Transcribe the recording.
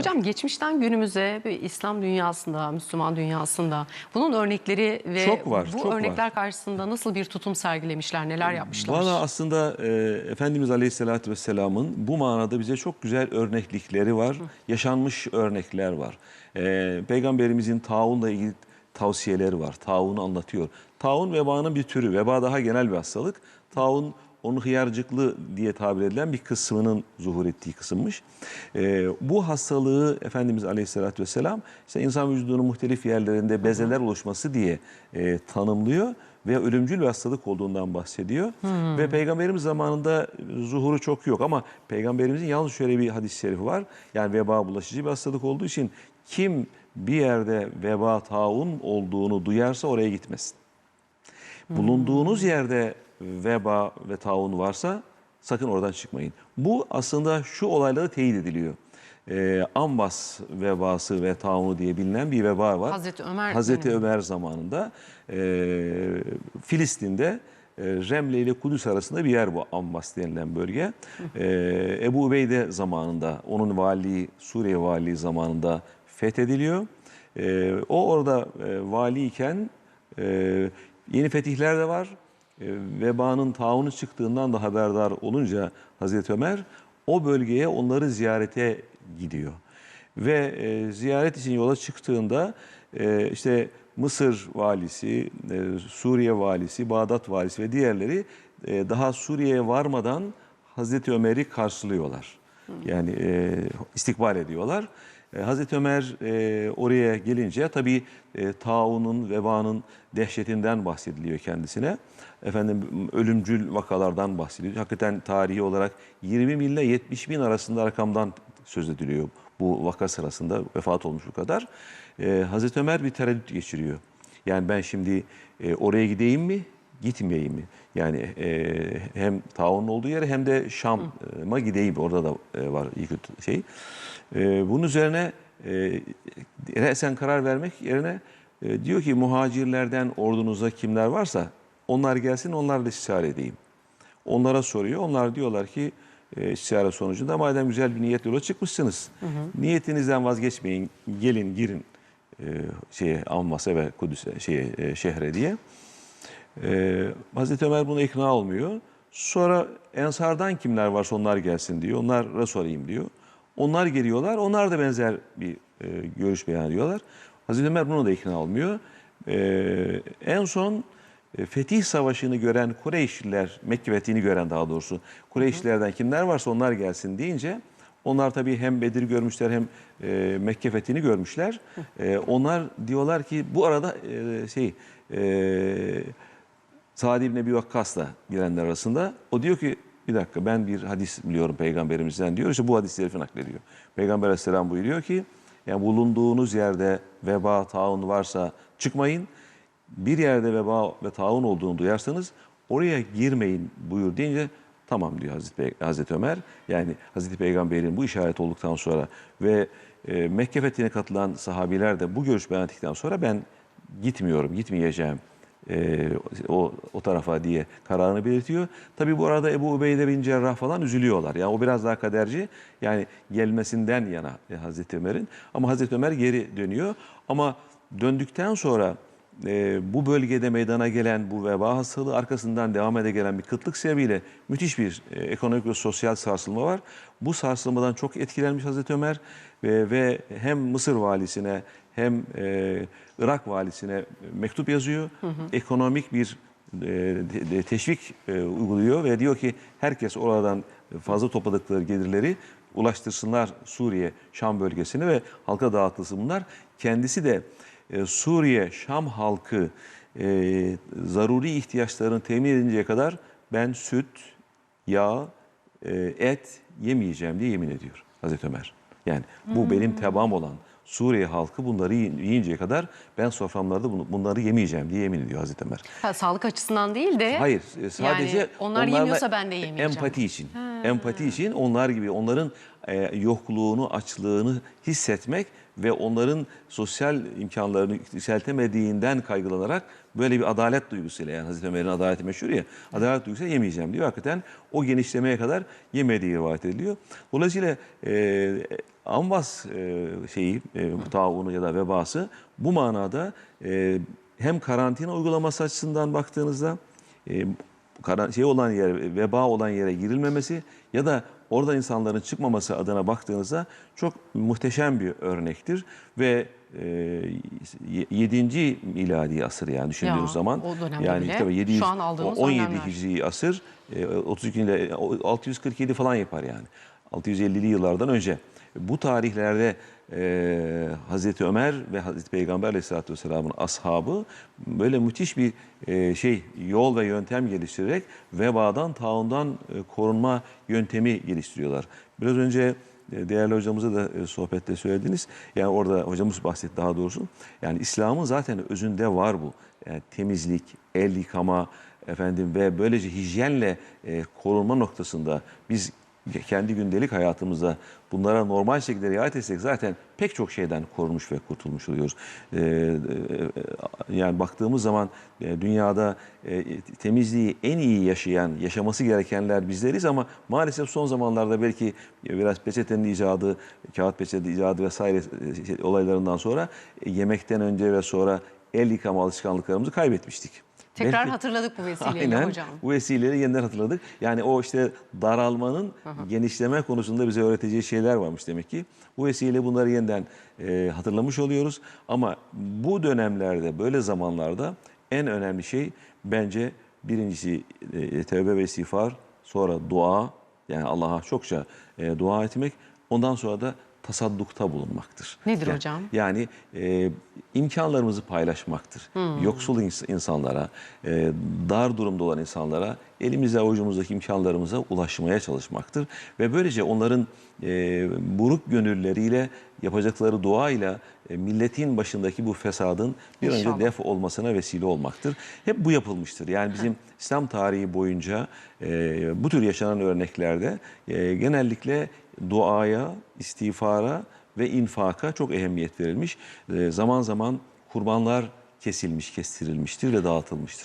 Hocam geçmişten günümüze bir İslam dünyasında, Müslüman dünyasında bunun örnekleri ve Çok var, bu çok var. örnekler karşısında nasıl bir tutum sergilemişler, neler yapmışlar? Valla aslında e, Efendimiz Aleyhisselatü Vesselam'ın bu manada bize çok güzel örneklikleri var. Yaşanmış örnekler var. E, Peygamberimizin taunla ilgili tavsiyeleri var. Taunu anlatıyor. Taun vebanın bir türü. Veba daha genel bir hastalık. Taun onun hıyarcıklı diye tabir edilen bir kısmının zuhur ettiği kısımmış. E, bu hastalığı Efendimiz Aleyhisselatü Vesselam işte insan vücudunun muhtelif yerlerinde bezeler oluşması diye e, tanımlıyor ve ölümcül bir hastalık olduğundan bahsediyor. Ve peygamberimiz zamanında zuhuru çok yok ama peygamberimizin yalnız şöyle bir hadis-i şerifi var. Yani veba bulaşıcı bir hastalık olduğu için kim bir yerde veba taun olduğunu duyarsa oraya gitmesin. Bulunduğunuz yerde veba ve taun varsa sakın oradan çıkmayın. Bu aslında şu olayla da teyit ediliyor. Ee, Ambas vebası ve taunu diye bilinen bir veba var. Hazreti Ömer Hazreti. Ömer zamanında e, Filistin'de e, Remle ile Kudüs arasında bir yer bu Ambas denilen bölge. E, Ebu Ubeyde zamanında, onun valiliği, Suriye valiliği zamanında fethediliyor. E, o orada e, valiyken e, yeni fetihler de var. E, vebanın taunu çıktığından da haberdar olunca Hazreti Ömer o bölgeye onları ziyarete gidiyor. Ve e, ziyaret için yola çıktığında e, işte Mısır valisi, e, Suriye valisi, Bağdat valisi ve diğerleri e, daha Suriye'ye varmadan Hazreti Ömer'i karşılıyorlar. Yani e, istikbal ediyorlar. E, Hazreti Ömer e, oraya gelince tabii e, taunun, vebanın dehşetinden bahsediliyor kendisine. Efendim ölümcül vakalardan bahsediliyor. Hakikaten tarihi olarak 20 bin ile 70 bin arasında rakamdan söz ediliyor bu vaka sırasında vefat olmuş bu kadar. E, Hazreti Ömer bir tereddüt geçiriyor. Yani ben şimdi e, oraya gideyim mi, gitmeyeyim mi? Yani e, hem taunun olduğu yere hem de Şam'a gideyim. Orada da e, var iyi şey. E, bunun üzerine e, sen karar vermek yerine e, diyor ki muhacirlerden ordunuzda kimler varsa onlar gelsin onlarla istişare edeyim. Onlara soruyor. Onlar diyorlar ki e, sonucunda madem güzel bir niyetle yola çıkmışsınız. Niyetinizden vazgeçmeyin. Gelin girin e, şeye Ammas'a ve Kudüs'e şeye e, şehre diye. E, Hazreti Ömer buna ikna olmuyor. Sonra Ensardan kimler varsa onlar gelsin diyor. Onlara sorayım diyor. Onlar geliyorlar. Onlar da benzer bir e, görüş beyan ediyorlar. Hazreti Ömer buna da ikna olmuyor. E, en son e, Fetih Savaşı'nı gören Kureyşliler, Mekke fethini gören daha doğrusu Kureyşlilerden kimler varsa onlar gelsin deyince onlar tabii hem Bedir görmüşler hem e, Mekke fethini görmüşler. E, onlar diyorlar ki bu arada e, şey e, Sa'd ibn Ebi Vakkas'la girenler arasında o diyor ki bir dakika ben bir hadis biliyorum peygamberimizden diyor. İşte bu hadis-i naklediyor. Peygamber aleyhisselam buyuruyor ki yani bulunduğunuz yerde veba, taun varsa çıkmayın. Bir yerde veba ve taun olduğunu duyarsanız oraya girmeyin buyur deyince tamam diyor Hazreti, Pey- Hazreti Ömer. Yani Hazreti Peygamber'in bu işaret olduktan sonra ve e, Mekke fethine katılan sahabiler de bu görüş beyan ettikten sonra ben gitmiyorum, gitmeyeceğim e, o, o tarafa diye kararını belirtiyor. Tabi bu arada Ebu Ubeyde bin Cerrah falan üzülüyorlar. Yani o biraz daha kaderci. Yani gelmesinden yana e, Hazreti Ömer'in. Ama Hazreti Ömer geri dönüyor. Ama döndükten sonra e, bu bölgede meydana gelen bu veba hastalığı arkasından devam ede gelen bir kıtlık sebebiyle müthiş bir e, ekonomik ve sosyal sarsılma var. Bu sarsılmadan çok etkilenmiş Hazreti Ömer ve, ve hem Mısır valisine hem e, Irak valisine mektup yazıyor. Ekonomik bir e, teşvik e, uyguluyor ve diyor ki herkes oradan fazla topladıkları gelirleri ulaştırsınlar Suriye, Şam bölgesine ve halka dağıtılsın bunlar. Kendisi de e, Suriye, Şam halkı e, zaruri ihtiyaçlarını temin edinceye kadar ben süt, yağ, e, et yemeyeceğim diye yemin ediyor Hazreti Ömer. Yani bu benim tebam olan Suriye halkı bunları yiyin- yiyinceye kadar ben soframlarda bunları yemeyeceğim diye yemin ediyor Hazreti Ömer. Ha, sağlık açısından değil de Hayır sadece Yani onlar yemiyorsa ben de yemeyeceğim. Empati için. Empati için onlar gibi onların e, yokluğunu, açlığını hissetmek ve onların sosyal imkanlarını yükseltemediğinden kaygılanarak böyle bir adalet duygusuyla yani Hazreti Ömer'in adaleti meşhur ya adalet duygusuyla yemeyeceğim diyor. Hakikaten o genişlemeye kadar yemediği rivayet ediliyor. Dolayısıyla e, Ambas e, şeyi, e, taunu ya da vebası bu manada e, hem karantina uygulaması açısından baktığınızda e, karan- şey olan yere, veba olan yere girilmemesi ya da orada insanların çıkmaması adına baktığınızda çok muhteşem bir örnektir ve e, 7. miladi asır yani düşündüğünüz Ya, zaman yani bile tabii 700, şu an aldığımız 17 önlemler. Hicri asır e, 32 ile 647 falan yapar yani. 650'li yıllardan önce. Bu tarihlerde e, Hazreti Ömer ve Hazreti Peygamber Aleyhisselatü Vesselam'ın ashabı böyle müthiş bir e, şey yol ve yöntem geliştirerek vebadan, taundan e, korunma yöntemi geliştiriyorlar. Biraz önce e, değerli hocamıza da e, sohbette söylediniz. Yani orada hocamız bahsetti daha doğrusu. Yani İslam'ın zaten özünde var bu. Yani temizlik, el yıkama, efendim ve böylece hijyenle e, korunma noktasında biz kendi gündelik hayatımızda bunlara normal şekilde riayet etsek zaten pek çok şeyden korunmuş ve kurtulmuş oluyoruz. Ee, e, yani baktığımız zaman e, dünyada e, temizliği en iyi yaşayan, yaşaması gerekenler bizleriz ama maalesef son zamanlarda belki biraz peçetenin icadı, kağıt peçete icadı vesaire şey, olaylarından sonra yemekten önce ve sonra el yıkama alışkanlıklarımızı kaybetmiştik. Tekrar Belki- hatırladık bu vesileyle Aynen. hocam. Bu vesileleri yeniden hatırladık. Yani o işte daralmanın genişleme konusunda bize öğreteceği şeyler varmış demek ki. Bu vesileyle bunları yeniden e, hatırlamış oluyoruz. Ama bu dönemlerde, böyle zamanlarda en önemli şey bence birincisi e, tövbe ve istiğfar, sonra dua, yani Allah'a çokça e, dua etmek, ondan sonra da tasaddukta bulunmaktır. Nedir Yani- hocam? yani e, imkanlarımızı paylaşmaktır. Yoksul ins- insanlara, e, dar durumda olan insanlara elimizde avucumuzdaki imkanlarımıza ulaşmaya çalışmaktır. Ve böylece onların e, buruk gönülleriyle yapacakları duayla e, milletin başındaki bu fesadın bir İnşallah. önce def olmasına vesile olmaktır. Hep bu yapılmıştır. Yani bizim İslam tarihi boyunca e, bu tür yaşanan örneklerde e, genellikle duaya, istiğfara ve infaka çok ehemmiyet verilmiş. E, zaman zaman kurbanlar kesilmiş, kestirilmiştir ve dağıtılmıştır.